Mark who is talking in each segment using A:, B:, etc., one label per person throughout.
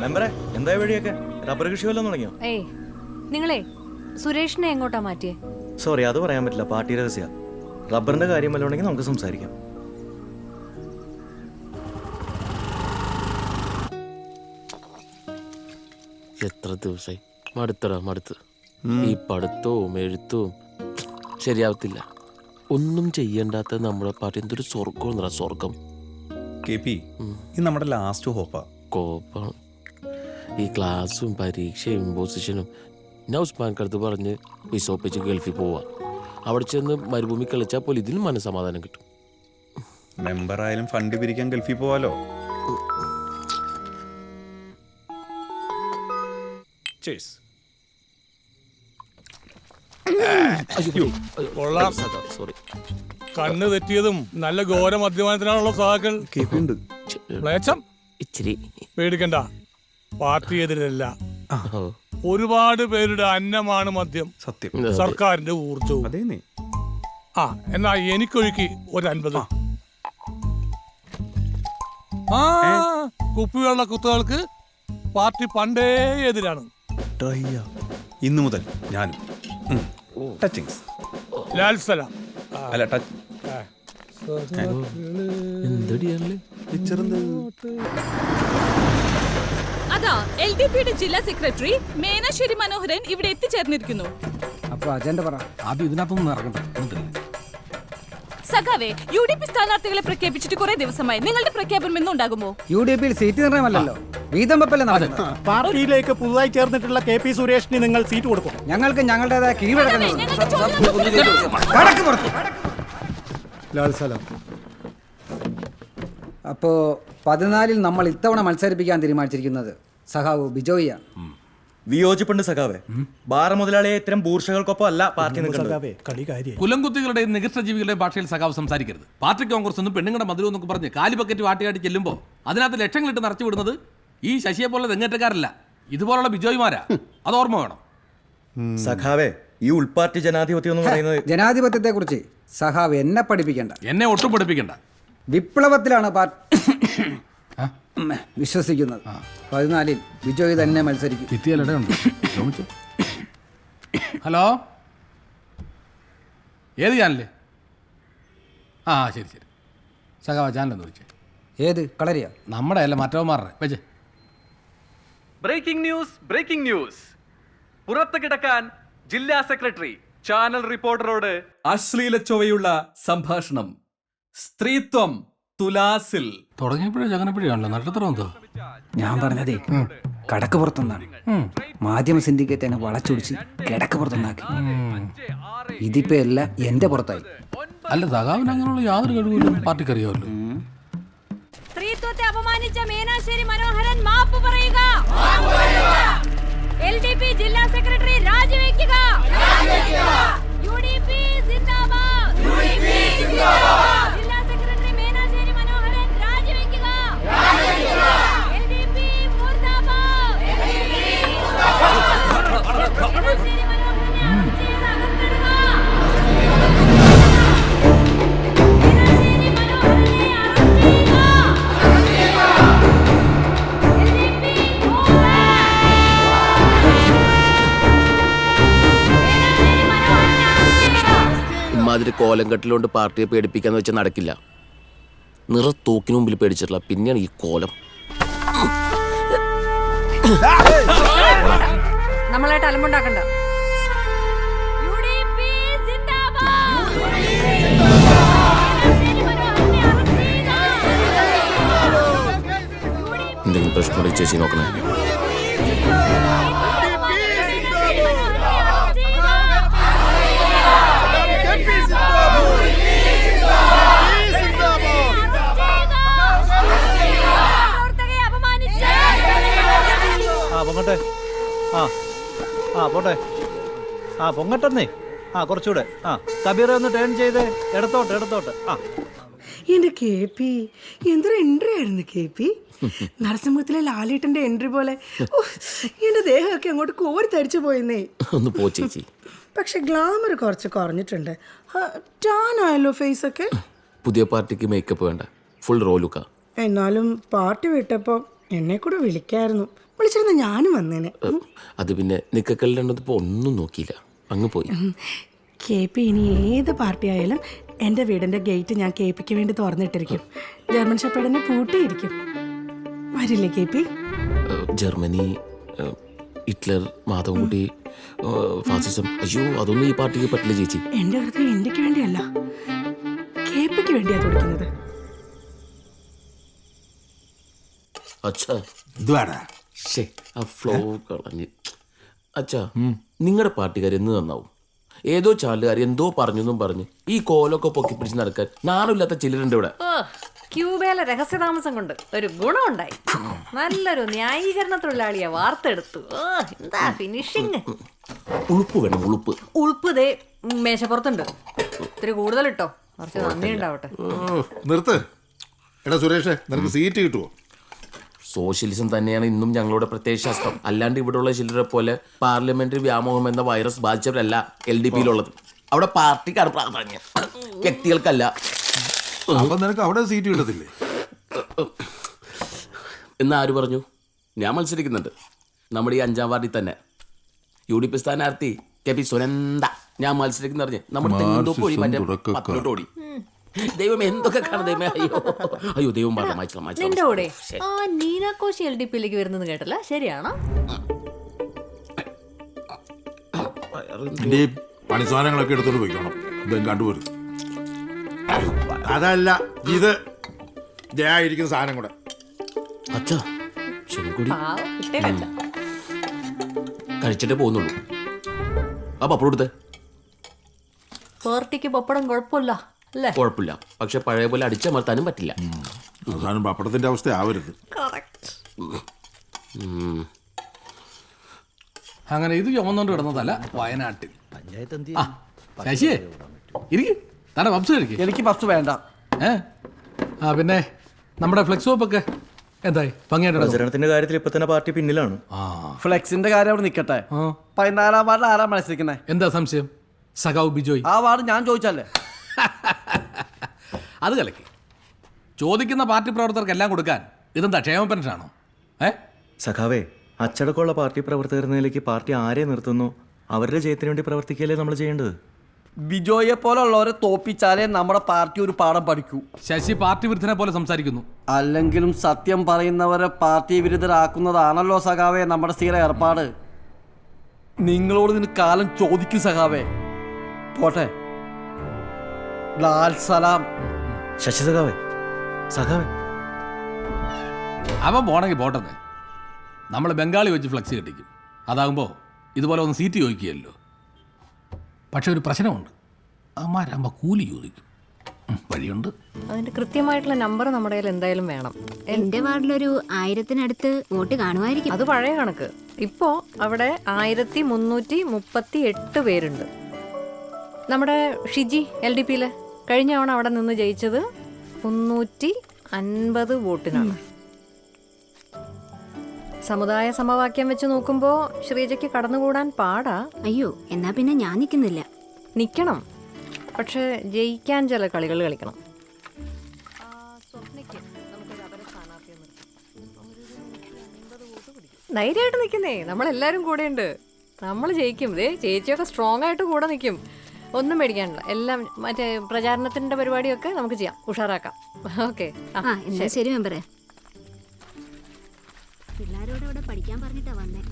A: മെമ്പറെ എന്താ വഴിയൊക്കെ? റബ്ബർ കൃഷി വല്ലതും തുടങ്ങിയോ?
B: ഏയ് നിങ്ങളെ സുരേഷിനെ എങ്ങോട്ടാ മാറ്റിയേ?
A: സോറി അത് പറയാൻ പറ്റില്ല പാർട്ടി രഹസ്യ. റബ്ബറിന്റെ കാര്യം വല്ല ഉണ്ടെങ്കിൽ നമുക്ക് സംസാരിക്കാം.
C: എത്ര ദിവസമായി മടുത്തടാ മടുത്ത്. ഈ പഠിത്തവും എഴുത്തും ശരിയാവത്തില്ല. ഒന്നും ചെയ്യണ്ടാത്ത നമ്മുടെ പാർട്ടി എന്തൊരു സ്വർഗം സ്വർഗം
D: കെ പി ഇത് നമ്മുടെ ലാസ്റ്റ് ഹോപ്പാ
C: കോപ്പാണ് ഈ ക്ലാസ്സും പരീക്ഷയും ഇമ്പോസിഷനും ഞാൻ ഉസ്മാൻ കടുത്ത് പറഞ്ഞ് വിസോപ്പിച്ച് ഗൾഫിൽ പോവാ. അവിടെ ചെന്ന് മരുഭൂമി കളിച്ചാൽ പോലും ഇതിനും മനസ്സമാധാനം കിട്ടും.
D: മെമ്പർ ആയാലും ഫണ്ട് പിരിക്കാൻ ഗൾഫിൽ പോവാലോ?
E: കൊള്ളാം.
C: സോറി
E: കണ്ണ് തെറ്റിയതും നല്ല ഘോര മദ്യപാനത്തിനാണല്ലോ സഹാക്കൾ കേൾക്കുന്നുണ്ട്.
C: ഇച്ചിരി.
E: പേടിക്കണ്ട. പാർട്ടി എതിരല്ല. ഒരുപാട് പേരുടെ അന്നമാണ് മദ്യം.
D: സത്യം.
E: സർക്കാരിന്റെ ഊർജവും
D: അതെ നീ.
E: ആ എന്നാ എനിക്കൊഴുക്കി ഒരു അൻപത് ആ കുപ്പിവെള്ള കുത്തുകൾക്ക് പാർട്ടി പണ്ടേ എതിരാണ്.
D: ഇന്നു മുതൽ ഞാനും. ടച്ചിങ്സ്.
E: ലാൽ സലാം.
D: അല്ല ടച്ച്.
C: എന്തടിയാണല്ലേ
F: അതാ എൽ ഡി പിയുടെ ജില്ലാ സെക്രട്ടറി മേനശ്ശേരി മനോഹരൻ ഇവിടെ എത്തിച്ചേർന്നിരിക്കുന്നു.
G: അപ്പൊ അജണ്ട പറ.
H: ആദ്യം ഇതിനകത്തൊന്നും ഇറങ്ങണ്ട.
F: സഖാവേ യു ഡി പി സ്ഥാനാർത്ഥികളെ പ്രഖ്യാപിച്ചിട്ട് കുറെ ദിവസമായി. നിങ്ങളുടെ പ്രഖ്യാപനം എന്നും ഉണ്ടാകുമോ
G: യു ഡി പിയിൽ സീറ്റ് നിർണയമല്ലല്ലോ വീതം വെപ്പല്ലേ നടക്കുന്നത്?
I: പാർട്ടിയിലേക്ക് പുതുതായി ചേർന്നിട്ടുള്ള കെ പി സുരേഷിന് നിങ്ങൾ സീറ്റ് കൊടുക്കും.
G: ഞങ്ങൾക്ക് ഞങ്ങളുടേതായ കീഴടക്കുന്നത്
F: ലാൽ ചോദ്യം
G: കടക്ക് പുറത്ത് അപ്പോ പതിനാലിൽ നമ്മൾ ഇത്തവണ മത്സരിപ്പിക്കാൻ തീരുമാനിച്ചിരിക്കുന്നത് സഹാവ് ബിജോയിയാണ്.
A: വിയോജിപ്പുണ്ട് സഖാവേ. ബാറ മുതലാളിയെ ഇത്തരം ബൂർഷകൾക്കൊപ്പം അല്ല പാർട്ടി കുലംകുത്തികളുടെ
I: കളി
H: ജീവികളുടെ ഭാഷയിൽ സഖാവ് സംസാരിക്കരുത്. പാർട്ടി കോൺഗ്രസ് ഒന്നും പെണ്ണുങ്ങളുടെ മധുരം എന്നൊക്കെ പറഞ്ഞ് കാലി ബക്കറ്റ് വാട്ടിയാട്ടി ചെല്ലുമ്പോൾ അതിനകത്ത് ലക്ഷങ്ങളിട്ട് നിറച്ചു വിടുന്നത് ഈ ശശിയെ പോലെ തെങ്ങേറ്റക്കാരല്ല. ഇതുപോലുള്ള ബിജോയ്മാരാ. അത് ഓർമ്മ വേണം.
A: സഖാവേ ഈ ഉൾപാർട്ടി ജനാധിപത്യം എന്ന് പറയുന്നത്
G: ജനാധിപത്യത്തെ കുറിച്ച് സഖാവ് എന്നെ പഠിപ്പിക്കണ്ട.
H: എന്നെ ഒട്ടും പഠിപ്പിക്കണ്ട.
G: വിപ്ലവത്തിലാണ് പാർട്ടി വിശ്വസിക്കുന്നത്. പതിനാലിൽ ബിജോയ് തന്നെ മത്സരിക്കും.
H: ഹലോ? ഏത് ചാനൽ ആ ശരി ശരി. സഖാവ ചാനലെന്ന് വിളിച്ചേ.
G: ഏത്? കളരിയ?
H: നമ്മുടെ അല്ല മറ്റവന്മാരുടെ? വെച്ചേ.
J: Breaking news breaking news. പുറത്ത് കിടക്കാൻ ജില്ലാ സെക്രട്ടറി ചാനൽ റിപ്പോർട്ടറോട് അശ്ലീല ചൊവ്വയുള്ള സംഭാഷണം. സ്ത്രീത്വം തുലാസിൽ.
H: തുടങ്ങിയപ്പോഴേ ചങ്ങനപ്പഴിയാണല്ലോ നക്ഷത്രം എന്തോ?
G: ഞാൻ പറഞ്ഞതേ കടക്ക് പുറത്തുനിന്നാണ്. മാധ്യമ സിൻഡിക്കേറ്റ് എന്നെ വളച്ചൊടിച്ച് കിടക്ക് പുറത്തുനിന്നാക്കി. ഇതിപ്പോ എല്ലാം എന്റെ പുറത്തായി.
H: അല്ല സഖാവിന് അങ്ങനെയുള്ള യാതൊരു കഴിവില്ല പാർട്ടിക്ക് അറിയാമല്ലോ
B: സ്ത്രീത്വത്തെ അപമാനിച്ച മീനാശ്ശേരി മനോഹരൻ മാപ്പ് പറയുക. എൽ ഡി പി ജില്ലാ സെക്രട്ടറി രാജിവെക്കുക. യു ഡി പി സിന്ദാബാദ്.
C: കോലം കെട്ടിലോണ്ട് പാർട്ടിയെ പേടിപ്പിക്കാന്ന് വെച്ചാൽ നടക്കില്ല. നിറ തോക്കിന് മുമ്പിൽ പേടിച്ചിട്ടില്ല പിന്നെയാണ് ഈ കോലം.
B: നമ്മളായിട്ട് അലമ്പുണ്ടാക്കണ്ട!
C: എന്തെങ്കിലും പ്രശ്നം ചേച്ചി നോക്കണേ.
I: ആ. ആ പോട്ടെ. ആ പൊങ്ങട്ടെന്നേ. ആ കുറച്ചുകൂടെ. ആ കബീർ ഒന്ന് ടേൺ ചെയ്തേ. ഇടത്തോട്ട് ഇടത്തോട്ട് ആ.
K: എന്റെ കെ പി എന്തൊരു എൻട്രി ആയിരുന്നു കെ പി നരസിംഹത്തിലെ ലാലേട്ടന്റെ എൻട്രി പോലെ. എന്റെ ദേഹമൊക്കെ അങ്ങോട്ട് കോരി തരിച്ചു പോയെന്നേ.
C: ഒന്ന് പോ ചേച്ചി.
K: പക്ഷെ ഗ്ലാമർ കുറച്ച് കുറഞ്ഞിട്ടുണ്ട്. ടാൻ ആയല്ലോ ഫേസ് ഒക്കെ?
C: പുതിയ പാർട്ടിക്ക് മേക്കപ്പ് വേണ്ട. ഫുൾ റോലുക്ക.
K: എന്നാലും പാർട്ടി വിട്ടപ്പോ എന്നെ കൂടെ വിളിക്കായിരുന്നു. വിളിച്ചിരുന്ന ഞാനും വന്നേനെ.
C: അത് പിന്നെ നിക്കക്കല്ലിരണ്ടത് ഇപ്പോൾ ഒന്നും നോക്കിയില്ല. അങ്ങ് പോയി.
K: കെ പി ഇനി ഏത് പാർട്ടി ആയാലും എന്റെ വീടിന്റെ ഗേറ്റ് ഞാൻ കെ പിക്ക് വേണ്ടി തുറന്നിട്ടിരിക്കും. ജർമ്മൻ ഷെപ്പേഡിനെ പൂട്ടിയിരിക്കും. വരില്ലേ K P?
C: Germany Hitler Madhavankutty fascism. അയ്യോ അതൊന്നും ഈ പാർട്ടിക്ക് പറ്റില്ല ചേച്ചി.
K: എന്റെ ഹൃദയം ഇന്ത്യയ്ക്ക് വേണ്ടിയല്ല. കെ പിക്ക് വേണ്ടിയാ തുടിക്കുന്നത്.
C: അച്ഛാ
L: എന്തുവാടാ
C: ശേ ആ ഫ്ലോ കളഞ്ഞ്. അച്ഛാ നിങ്ങളുടെ പാർട്ടിക്കാർ എന്ന് നന്നാവും? ഏതോ ചാലുകാർ എന്തോ പറഞ്ഞെന്നും പറഞ്ഞ് ഈ കോലൊക്കെ പൊക്കി പിടിച്ച് നടക്കാൻ നാണമില്ലാത്ത ചിലരുണ്ട് ഇവിടെ.
B: ഓ ക്യൂബയിലെ രഹസ്യതാമസം കൊണ്ട് ഒരു ഗുണമുണ്ടായി. നല്ലൊരു ന്യായീകരണ തൊഴിലാളിയെ വാർത്തെടുത്തു. ഓ എന്താ ഫിനിഷിങ്
C: ഉളുപ്പ് വേണം ഉളുപ്പ്.
B: ഉളുപ്പ് ദേ മേശപ്പുറത്തുണ്ട്. ഇത്തിരി കൂടുതൽ ഇട്ടോ കുറച്ച് നന്ദി ഉണ്ടാവട്ടെ.
L: നിർത്ത്. എടാ സുരേഷേ നിനക്ക് സീറ്റ് കിട്ടുമോ
C: സോഷ്യലിസം തന്നെയാണ് ഇന്നും ഞങ്ങളുടെ പ്രത്യയശാസ്ത്രം അല്ലാണ്ട് ഇവിടെയുള്ള ചിലരെ പോലെ പാർലമെന്ററി വ്യാമോഹം എന്ന വൈറസ് ബാധിച്ചവരല്ല എൽ ഡി പിയിലുള്ളത്. അവിടെ പാർട്ടിക്കാണ് പ്രാധാന്യം. വ്യക്തികൾക്കല്ല.
L: അപ്പൊ നിനക്ക് അവിടെ സീറ്റ് കിട്ടത്തില്ലേ?
C: എന്ന് ആര് പറഞ്ഞു? ഞാൻ മത്സരിക്കുന്നുണ്ട്. നമ്മുടെ ഈ അഞ്ചാം വാർഡിൽ തന്നെ. യു ഡി പി സ്ഥാനാർത്ഥി കെ പി സുനന്ദ. ഞാൻ മത്സരിക്കുന്ന അറിഞ്ഞ് നമ്മുടെ തെങ്ങുന്തോപ്പ് മറ്റേ
L: തുടക്കക്കാർ.
C: പത്തിലോട്ട് ഓടി. ദൈവം എന്തൊക്കെ കാണും? ദൈവമേ അയ്യോ. അയ്യോ ദൈവം പറഞ്ഞു മാറ്റില്ല
B: നിന്റെ കൂടെ ആ നീനാക്കോശി എൽ ഡി പിയിലേക്ക് വരുന്നത് കേട്ടല്ല. ശരിയാണോ?
L: എന്റെ ഈ പണി സാധനങ്ങളൊക്കെ എടുത്തോണ്ട് പോയിക്കോണം. ഇതും കണ്ടുപോരുത് അതല്ല ഇത് ജയായിരിക്കുന്ന സാധനം കൂടെ.
C: അച്ഛാ ചെങ്കുടി.
B: പാവം കിട്ടേ വെച്ച
C: കഴിച്ചിട്ടേ പോകുന്നുള്ളൂ. ആ പപ്പടം എടുത്ത്.
B: പാർട്ടിക്ക് പപ്പടം കുഴപ്പമില്ല.
C: കുഴപ്പമില്ല. പക്ഷെ പഴയ പോലെ അടിച്ചമർത്താനും പറ്റില്ല.
L: അവസാനം പപ്പടത്തിന്റെ അവസ്ഥ ആവരുത്.
H: അങ്ങനെ ഇത് ചുമന്നുകൊണ്ട് കിടന്നതല്ല വയനാട്ടിൽ. ആ ശശിയേ? ഇരിക്ക്. താടെ പപ്സ് കഴിക്ക്.
I: എനിക്ക് പഫ് വേണ്ട.
H: ഏ? ആ പിന്നെ നമ്മുടെ ഫ്ലെക്സ് ഒക്കെ എന്തായി? ഭംഗിയായിട്ട്
A: പ്രചരണത്തിന്റെ കാര്യത്തിൽ ഇപ്പൊ തന്നെ പാർട്ടി പിന്നിലാണ്.
H: ആ.
I: ഫ്ലെക്സിന്റെ കാര്യം അവിടെ നിക്കട്ടെ. പതിനാലാം വാർഡിൽ ആരാ മത്സരിക്കുന്നത്
H: എന്താ സംശയം? സഖാവ് ബിജോയ്.
I: ആ വാർഡ് ഞാൻ ചോദിച്ചല്ലേ
H: അത് കലക്കി. ചോദിക്കുന്ന പാർട്ടി പ്രവർത്തകർക്ക് എല്ലാം കൊടുക്കാൻ ഇതെന്താ ക്ഷേമ പെൻഷനാണോ? ഏ?
A: സഖാവേ അച്ചടക്കമുള്ള പാർട്ടി പ്രവർത്തകർ നിലയ്ക്ക് പാർട്ടി ആരെ നിർത്തുന്നു? അവരുടെ ജയത്തിന് വേണ്ടി പ്രവർത്തിക്കുകയല്ലേ നമ്മൾ ചെയ്യേണ്ടത്?
I: ബിജോയെ പോലുള്ളവരെ തോപ്പിച്ചാലേ നമ്മുടെ പാർട്ടി ഒരു പാഠം പഠിക്കൂ.
H: ശശി പാർട്ടി വിരുദ്ധനെ പോലെ സംസാരിക്കുന്നു.
I: അല്ലെങ്കിലും സത്യം പറയുന്നവരെ പാർട്ടി വിരുദ്ധരാക്കുന്നതാണല്ലോ സഖാവേ നമ്മുടെ സ്ഥിര ഏർപ്പാട്. നിങ്ങളോട് ഇതിന് കാലം ചോദിക്കും സഖാവേ. പോട്ടെ. ലാൽ സലാം.
A: ശശി സഖാവേ. സഖാവേ
H: അവൻ പോണെങ്കിൽ പോട്ടെന്ന്. നമ്മൾ ബംഗാളി വെച്ച് ഫ്ലക്സ് കെട്ടിക്കും. അതാകുമ്പോൾ ഇതുപോലെ ഒന്ന് സീറ്റ് ചോദിക്കുകയല്ലോ. പക്ഷെ ഒരു പ്രശ്നമുണ്ട്. അമ്മാരാകുമ്പോൾ കൂലി ചോദിക്കും. വഴിയുണ്ട്.
B: അതിന്റെ കൃത്യമായിട്ടുള്ള നമ്പർ നമ്മുടെ കയ്യിൽ എന്തായാലും വേണം.
M: എന്റെ വാർഡിലൊരു ആയിരത്തിനടുത്ത് വോട്ട് കാണുമായിരിക്കും.
B: അത് പഴയ കണക്ക്. ഇപ്പോ അവിടെ ആയിരത്തി മുന്നൂറ്റി മുപ്പത്തി എട്ട് പേരുണ്ട്. നമ്മുടെ ഷിജി എൽ ഡി പിയിലെ കഴിഞ്ഞ തവണ അവിടെ നിന്ന് ജയിച്ചത് മുന്നൂറ്റി അൻപത് വോട്ടിനാണ്. സമുദായ സമവാക്യം വെച്ച് നോക്കുമ്പോൾ ശ്രീജയ്ക്ക് കടന്നുകൂടാൻ പാടാ.
M: അയ്യോ എന്നാ പിന്നെ ഞാൻ നിൽക്കുന്നില്ല.
B: നിൽക്കണം പക്ഷെ ജയിക്കാൻ ചില കളികൾ കളിക്കണം. ധൈര്യമായിട്ട് നിൽക്കുന്നേ. നമ്മളെല്ലാവരും കൂടെ ഉണ്ട് നമ്മൾ ജയിക്കും. ദേ ചേച്ചിയൊക്കെ സ്ട്രോങ് ആയിട്ട് കൂടെ നിൽക്കും. ഒന്നും പേടിക്കാനില്ല എല്ലാം മറ്റേ പ്രചാരണത്തിന്റെ പരിപാടിയൊക്കെ നമുക്ക് ചെയ്യാം. ഉഷാറാക്കാം. ഓക്കെ.
M: ആ എന്നാ ശരി. മെമ്പറേ. പിള്ളേരോട് ഇവിടെ പഠിക്കാൻ പറഞ്ഞിട്ടാ വന്നേ.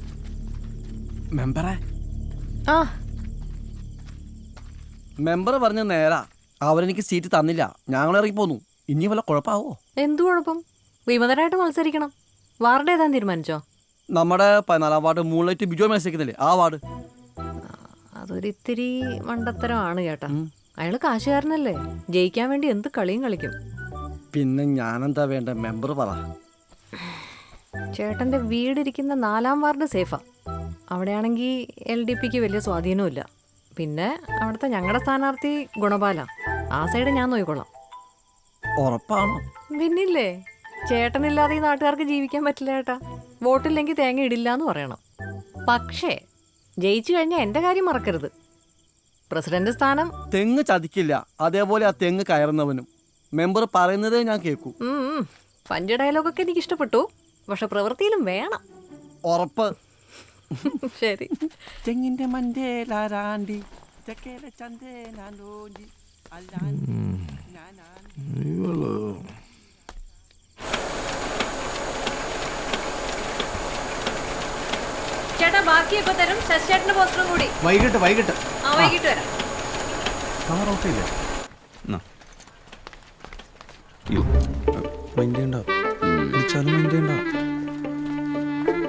I: മെമ്പറേ?
B: ആ.
I: മെമ്പർ പറഞ്ഞ നേരാ. അവരെനിക്ക് സീറ്റ് തന്നില്ല. ഞങ്ങൾ ഇറങ്ങി പോന്നു. ഇനി വല്ല കുഴപ്പമാവോ
B: എന്തു കുഴപ്പം? വിമതരായിട്ട് മത്സരിക്കണം. വാർഡ് ഏതാ തീരുമാനിച്ചോ?
I: നമ്മുടെ പതിനാലാം വാർഡ് മൂൺലൈറ്റ് ബിജോ മത്സരിക്കുന്നില്ലേ ആ വാർഡ്.
B: അതൊരിത്തിരി മണ്ടത്തരമാണ് ചേട്ടാ അയാൾ കാശുകാരനല്ലേ? ജയിക്കാൻ വേണ്ടി എന്ത് കളിയും കളിക്കും?
I: പിന്നെ ഞാനെന്താ വേണ്ട? മെമ്പർ പറ.
B: ചേട്ടന്റെ വീടിരിക്കുന്ന നാലാം വാർഡ് സേഫാ. അവിടെയാണെങ്കിൽ എൽ ഡി പിക്ക് വലിയ സ്വാധീനമില്ല പിന്നെ അവിടുത്തെ ഞങ്ങളുടെ സ്ഥാനാർത്ഥി ഗുണപാല. ആ സൈഡ് ഞാൻ നോക്കിക്കൊള്ളാം
I: ഉറപ്പാണോ?
B: പിന്നില്ലേ? ചേട്ടനില്ലാതെ ഈ നാട്ടുകാർക്ക് ജീവിക്കാൻ പറ്റില്ല ചേട്ടാ വോട്ടില്ലെങ്കിൽ തേങ്ങ ഇടില്ല എന്ന് പറയണം. പക്ഷേ ജയിച്ചു കഴിഞ്ഞാൽ എന്റെ കാര്യം മറക്കരുത്. പ്രസിഡന്റ് സ്ഥാനം.
I: തെങ്ങ് ചതിക്കില്ല. അതേപോലെ ആ തെങ്ങ് കയറുന്നവനും. മെമ്പർ പറയുന്നതേ ഞാൻ കേൾക്കൂ.
B: പഞ്ച് ഡയലോഗൊക്കെ എനിക്ക് ഇഷ്ടപ്പെട്ടു പക്ഷെ പ്രവൃത്തിയിലും വേണം.
I: ഉറപ്പ്.
B: ശരി.
J: തെങ്ങിന്റെ മണ്ടേലാരാണ്ടി ചന്തേ ചന്തേനാലോഞ്ചി അല്ലാണ്ടി
B: ചേട്ടാ ബാക്കിയൊക്കെ തരും. ശശിയേട്ടന്റെ പോസ്റ്ററും കൂടി.
I: വൈകിട്ട് വൈകിട്ട്.
B: ആ വൈകിട്ട് വരാം.
D: കാർ ഓഫ് ചെയ്തേ.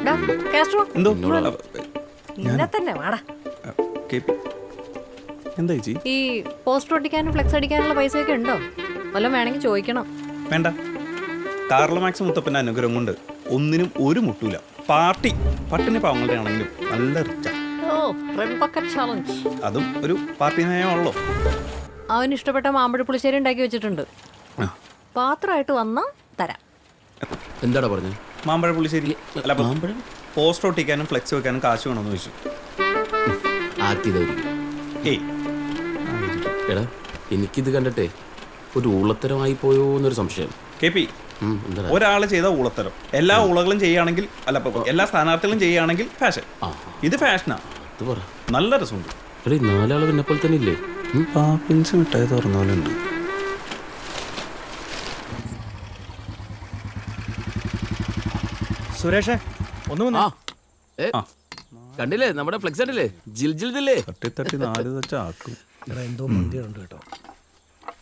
B: ഡാ, കാസ്ട്രോ. നിന്നെ തന്നെ വാടാ.
D: കേപ്പി. എന്താ ചേച്ചി?
B: ഈ പോസ്റ്റർ ഒട്ടിക്കാനും ഫ്ലെക്സ് അടിക്കാനുള്ള പൈസയൊക്കെ ഉണ്ടോ? വല്ലതും വേണമെങ്കിൽ ചോദിക്കണം.
D: വേണ്ട. കാർലോ മാക്സ് മുത്തപ്പന്റെ അനുഗ്രഹം കൊണ്ട് ഒന്നിനും ഒരു മുട്ടൂല. പാർട്ടി പട്ടിണി പാവങ്ങളുടെ ആണെങ്കിലും നല്ല റിച്ച.
B: ഓ റെഡ് ബക്കറ്റ് ചലഞ്ച്
D: അതും ഒരു പാർട്ടി നയമാണല്ലോ.
B: അവന് ഇഷ്ടപ്പെട്ട മാമ്പഴ പുളിശ്ശേരി ഉണ്ടാക്കി വെച്ചിട്ടുണ്ട്.
D: ആ.
B: പാത്രമായിട്ട് വന്നാ തരാം.
C: എന്താടാ പറഞ്ഞത്
D: മാമ്പഴ പുളിശ്ശേരി. അല്ല അപ്പം
C: മാമ്പഴം?
D: പോസ്റ്റർ ഒട്ടിക്കാനും ഫ്ലെക്സ് വെക്കാനും കാശ് വേണമെന്ന് ചോദിച്ചു. ഏയ്.
C: എടാ എനിക്കിത് കണ്ടിട്ടേ ഒരു ഊളത്തരമായി പോയോ എന്നൊരു സംശയം.
D: K P. ഒരാൾ ചെയ്ത ഊളത്തരം. എല്ലാ ഉളകളും ചെയ്യുകയാണെങ്കിൽ അല്ല എല്ലാ സ്ഥാനാർത്ഥികളും ചെയ്യുകയാണെങ്കിൽ ഫാഷൻ ഇത് ഫാഷനാ നല്ല രസമുണ്ട്.
C: നാലാൾ എന്നെ പോലെ തന്നെ ഇല്ലേ?
D: പാപ്പിൻസ് മിഠായി തുറന്ന പോലെ ഉണ്ട്.
A: സുരേഷേ ഒന്ന് വന്നേ.
C: കണ്ടില്ലേ? നമ്മുടെ ഫ്ലെക്സ് കണ്ടില്ലേ? ജിൽ ജിൽ ജില്ലേ
D: തട്ടി തട്ടി നാല് വെച്ച് ആക്കും.
I: എന്തോ മന്തിയുണ്ട് കേട്ടോ.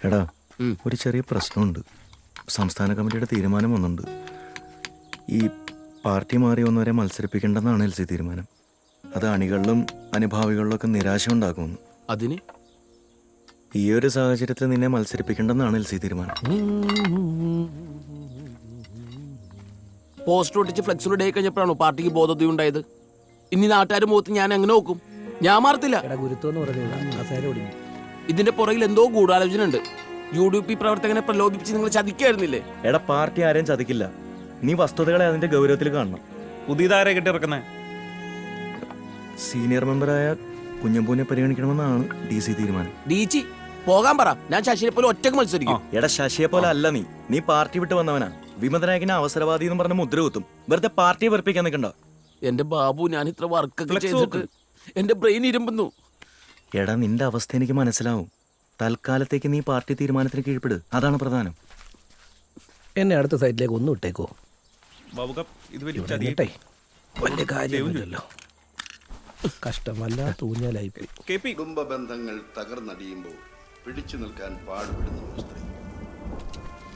A: എടാ ഒരു ചെറിയ പ്രശ്നമുണ്ട്. സംസ്ഥാന കമ്മിറ്റിയുടെ തീരുമാനം വന്നുണ്ട് ഈ പാർട്ടി മാറി വന്നവരെ മത്സരിപ്പിക്കേണ്ടെന്നാണ് എൽ സി തീരുമാനം. അത് അണികളിലും അനുഭാവികളിലും ഒക്കെ നിരാശ ഉണ്ടാക്കുമെന്ന്
C: അതിന്?
A: ഈ ഒരു സാഹചര്യത്തിൽ നിന്നെ മത്സരിപ്പിക്കേണ്ടെന്നാണ് എൽ സി തീരുമാനം.
C: പോസ്റ്റർ ഒട്ടിച്ച് ഫ്ലെക്സിൽ ഡേ കഴിഞ്ഞപ്പോഴാണോ പാർട്ടിക്ക് ബോധത ഉണ്ടായത്? ഇനി നാട്ടുകാർ മുഖത്ത് ഞാൻ എങ്ങനെ നോക്കും? ഞാൻ മാറത്തില്ല. ഇതിന്റെ പുറകിൽ എന്തോ ഗൂഢാലോചന ഉണ്ട് യു ഡി പി പ്രവർത്തകനെ പ്രലോഭിപ്പിച്ച് നിങ്ങൾ ചതിക്കായിരുന്നില്ലേ?
A: എടാ പാർട്ടി ആരെയും ചതിക്കില്ല. നീ വസ്തുതകളെ അതിന്റെ ഗൗരവത്തിൽ കാണണം.
D: പുതിയതാരെ കെട്ടി ഇറക്കുന്നത്
A: സീനിയർ മെമ്പറായ കുഞ്ഞമ്പൂനെ പരിഗണിക്കണമെന്നാണ് ഡി സി തീരുമാനം.
C: ഡീച്ചി പോകാൻ പറ. ഞാൻ ശശിയെ പോലെ ഒറ്റയ്ക്ക് മത്സരിക്കും.
A: എടാ ശശിയെ പോലെ അല്ല നീ. നീ പാർട്ടി വിട്ട് വന്നവനാ. വിമതനായകനെ അവസരവാദി എന്ന് പറഞ്ഞ മുദ്ര കുത്തും. വെറുതെ പാർട്ടി വെറുപ്പിക്കാൻ നിൽക്കണ്ടോ.
C: എന്റെ ബാബു ഞാൻ ഇത്ര വർക്കൊക്കെ ചെയ്തിട്ട് എന്റെ ബ്രെയിൻ ഇരുമ്പുന്നു.
A: എടാ നിന്റെ അവസ്ഥ എനിക്ക് മനസ്സിലാവും. തൽക്കാലത്തേക്ക് നീ പാർട്ടി തീരുമാനത്തിന് കീഴ്പ്പെട്. അതാണ് പ്രധാനം.
I: എന്നെ അടുത്ത സൈറ്റിലേക്ക് ഒന്നും ഇട്ടേക്കോ
D: ബാബുക്ക ഇത് വലിയ
I: കാര്യമൊന്നുമില്ലല്ലോ. കഷ്ടമല്ല തൂഞ്ഞാലായിപ്പോയി.
D: K P.
L: കുടുംബ ബന്ധങ്ങൾ തകർന്നടിയുമ്പോൾ പിടിച്ചു നിൽക്കാൻ പാടുപെടുന്ന ഒരു സ്ത്രീ.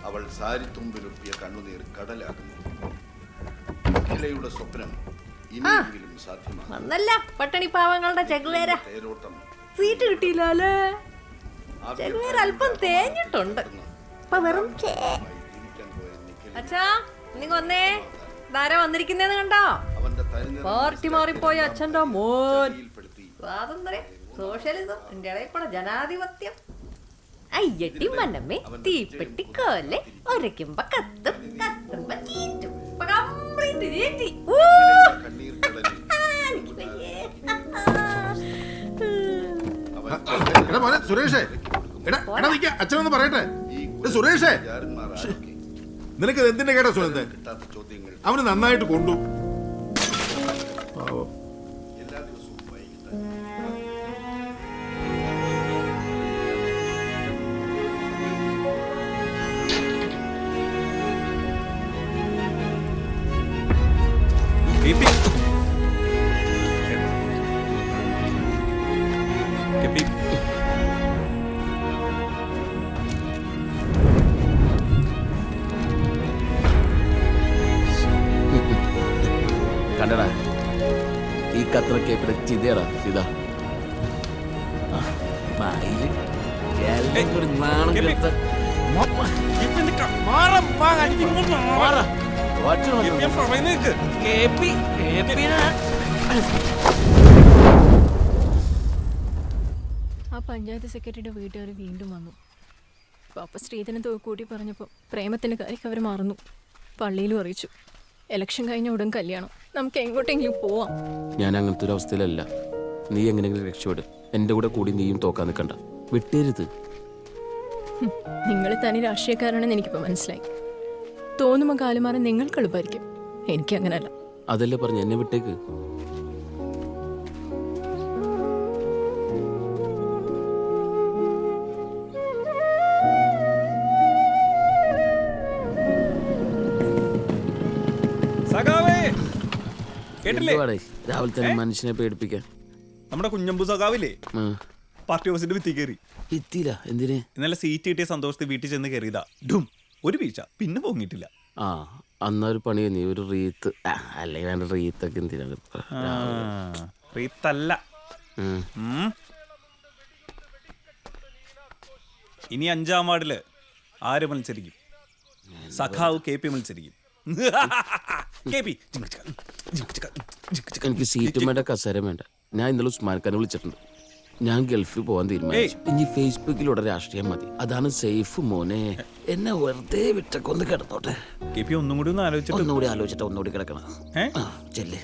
L: അവൾ സാരിത്തുമ്പിലൊപ്പിയ കണ്ണുനീർ കടലാകുന്നു അഖിലയുടെ സ്വപ്നം ഇനിയെങ്കിലും സാധ്യമാണ്
B: വന്നല്ല പട്ടണി പാവങ്ങളുടെ ചെകുലേര
L: തേരോട്ടം
B: സീറ്റ് കിട്ടിയില്ലേ ചെകുലേര അല്പം തേഞ്ഞിട്ടുണ്ട്. ഇപ്പൊ വെറും അച്ഛാ നീ വന്നേ. ധാര വന്നിരിക്കുന്നേന്ന് കണ്ടോ? പാർട്ടി മാറിപ്പോയ അച്ഛന്റെ മോൻ. സ്വാതന്ത്ര്യം സോഷ്യലിസം. ഇന്ത്യയുടെ കൂടെ ജനാധിപത്യം. അയ്യട്ടി മനമ്മേ തീപ്പെട്ടിക്കോലെ ഒരയ്ക്കുമ്പോ കത്തും കത്തുമ്പോ ചീറ്റും. complete ചീറ്റി.
L: സുരേഷേ. അച്ഛനൊന്ന് പറയട്ടെ. സുരേഷേ. നിനക്ക് എന്തിന്റെ കേട്ടാ സുരേന്ദ്ര കിട്ടാത്ത ചോദ്യങ്ങൾ. അവന് നന്നായിട്ട് കൊണ്ടു.
C: ഒറ്റ നോക്ക്. കേപ്പി, കേപ്പിനെ.
N: ആ പഞ്ചായത്ത് സെക്രട്ടറിയുടെ വീട്ടുകാർ വീണ്ടും വന്നു. പാപ്പ സ്ത്രീധനം കൂട്ടി പറഞ്ഞപ്പോൾ പ്രേമത്തിന്റെ കാര്യം അവർ മറന്നു. പള്ളിയിലും അറിയിച്ചു. ഇലക്ഷൻ കഴിഞ്ഞ ഉടൻ കല്യാണം. നമുക്ക് എങ്ങോട്ടെങ്കിലും പോവാം.
C: ഞാൻ അങ്ങനത്തെ ഒരു അവസ്ഥയിലല്ല. നീ എങ്ങനെങ്കിലും രക്ഷപ്പെട്. എന്റെ കൂടെ കൂടി നീയും തോക്കാൻ നിൽക്കണ്ട. വിട്ടരുത്.
N: നിങ്ങൾ തനി രാഷ്ട്രീയക്കാരാണെന്ന് എനിക്കിപ്പോൾ മനസ്സിലായി. തോന്നുമ്പോൾ കാലുമാറാൻ നിങ്ങൾക്ക് എളുപ്പമായിരിക്കും എനിക്കങ്ങനല്ല.
C: അതല്ലേ പറഞ്ഞു എന്നെ വിട്ടേക്ക്. രാവിലെ തന്നെ മനുഷ്യനെ പേടിപ്പിക്കാൻ.
D: നമ്മുടെ കുഞ്ഞമ്പു സഖാവില്ലേ? പാർട്ടി ഓഫീസിന്റെ ഭിത്തി കയറി.
C: ഭിത്തിയില്ല എന്തിന്?
D: ഇന്നലെ സീറ്റ് കിട്ടിയ സന്തോഷത്തിൽ വീട്ടിൽ ചെന്ന് കയറിയതാ. ഡും ഒരു വീഴ്ച പിന്നെ പൊങ്ങിട്ടില്ല
C: ആ അന്നൊരു പണി നീ ഒരു റീത്ത്. അല്ലെങ്കിൽ വേണ്ട റീത്തൊക്കെ എന്തിനാണ്?
D: റീത്തല്ല. ഇനി അഞ്ചാം വാർഡിൽ ആര് മത്സരിക്കും? സഖാവ് കെ പി മത്സരിക്കും.
C: എനിക്ക് സീറ്റും വേണ്ട കസേരം വേണ്ട. ഞാൻ ഇന്നലെ ഉസ്മാൻ ഖാനെ വിളിച്ചിട്ടുണ്ട്. ഞാൻ ഗൾഫിൽ പോകാൻ തീരുമാനിച്ചു. ഇനി ഫേസ്ബുക്കിലൂടെ രാഷ്ട്രീയം മതി. അതാണ് സേഫ് മോനെ. എന്നെ വെറുതെ വിട്ടൊക്കെ ഒന്ന് കിടന്നോട്ടെ.
D: ഒന്നും കൂടി ഒന്ന് ആലോചിച്ചിട്ട്
C: ഒന്നുകൂടി ആലോചിച്ചിട്ട് ഒന്നുകൂടി കിടക്കണം. ചെല്ലേ.